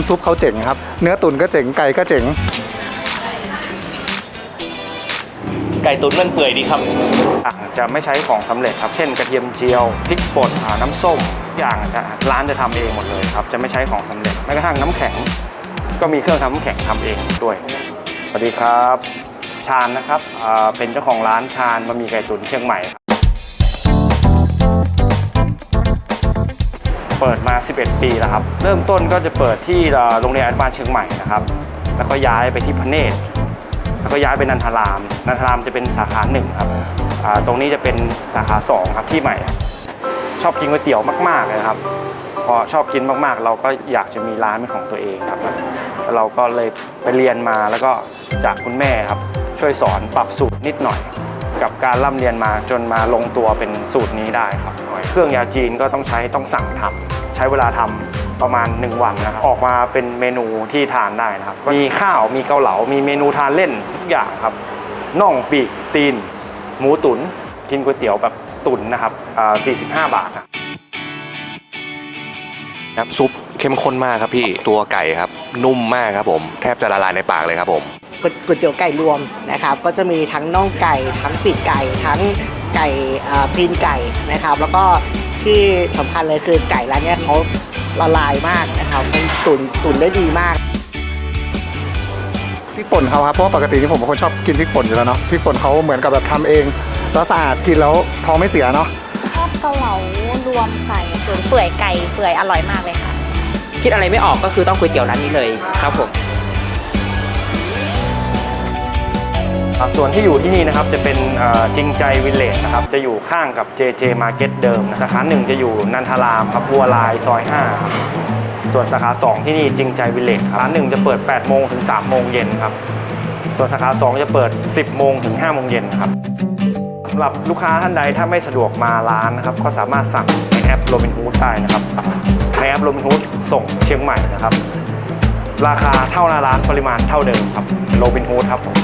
น้ำซุปเขาเจ๋งครับ เนื้อตุ๋นก็เจ๋งไก่ก็เจ๋ง ไก่ตุ๋นมันเปื่อยดีครับ อะจะไม่ใช้ของสำเร็จครับ เช่นกระเทียมเจียวพริกป่นอ่าน้ำส้มทุกอย่างจะร้านจะทำเองหมดเลยครับ จะไม่ใช้ของสำเร็จแม้กระทั่งน้ำแข็ง ก็มีเครื่องทำน้ำแข็งทำเองด้วย สวัสดีครับ ชาญนะครับอ่าเป็นเจ้าของร้านชาญบะหมี่ไก่ตุ๋นเชียงใหม่ครับ เปิดมา 11 ปีแล้วครับ เริ่มต้นก็จะเปิดที่โรงเรียนอนุบาลเชียงใหม่นะครับ แล้วก็ย้ายไปที่พระเนตรแล้วก็ย้ายไปนันทาราม นันทารามจะเป็นสาขาหนึ่งครับ ตรงนี้จะเป็นสาขาสองครับที่ใหม่ ชอบกินก๋วยเตี๋ยวมากๆเลยครับ พอชอบกินมากๆ เราก็อยากจะมีร้านเป็นของตัวเองครับ เราก็เลยไปเรียนมาแล้วก็จากคุณแม่ครับ ช่วยสอนปรับสูตรนิดหน่อย กับการร่ำเรียนมาจนมาลงตัวเป็นสูตรนี้ได้ครับ เครื่องยาจีนก็ต้องใช้ต้องสั่งทำใช้เวลาทำประมาณ 1 วันนะครับ ออกมาเป็นเมนูที่ทานได้นะครับ มีข้าวมีเกาเหลา มีเมนูทานเล่นทุกอย่างครับน่องปีกตีน หมูตุ๋นกินก๋วยเตี๋ยวแบบตุ๋นนะครับอ่า45 บาทนะน้ำซุปเข้มข้นมากครับพี่ตัวไก่ครับ นุ่มมากครับผม แทบจะละลายในปากเลยครับผม ก๋วยเตี๋ยวไก่รวมนะครับ ก็จะมีทั้งน่องไก่ ทั้งปีกไก่ ทั้งไก่อ่าตีนไก่นะครับ แล้วก็ที่สำคัญเลยคือไก่ร้านเนี้ยเขาละลายมากนะครับมันตุ๋นตุ๋นได้ดีมากพริกป่นเขาครับเพราะว่าปกตินี่ผมเป็นคนชอบกินพริกป่นอยู่แล้วเนาะพริกป่นเขาเหมือนกับแบบทำเองแล้วสะอาดกินแล้วท้องไม่เสียเนาะชอบเกาเหลารวมไก่ตุ๋นเปื่อยไก่เปื่อยอร่อยมากเลยค่ะ คิดอะไรไม่ออกก็คือต้องก๋วยเตี๋ยวร้านนี้เลยครับผม ครับส่วนที่อยู่ที่นี่นะครับจะเป็นจริงใจวิลเลจนะครับจะอยู่ข้างกับ JJ Market เดิมสาขาหนึ่งจะอยู่นันทารามครับบัวลายซอย5ครับส่วนสาขา 2 ที่นี่จริงใจวิลเลจร้านหนึ่งจะเปิด 8 โมงถึง 3 โมงเย็นครับส่วนสาขา 2 จะเปิด 10 โมงถึง 5 โมงเย็นครับสำหรับลูกค้าท่านใดถ้าไม่สะดวกมาร้านนะครับก็สามารถสั่งในแอป Robinhood ได้นะครับในแอป Robinhood ส่งเชียงใหม่นะครับ ราคาเท่าหน้าร้านปริมาณเท่าเดิมครับ Robinhood ครับผม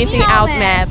Eating out map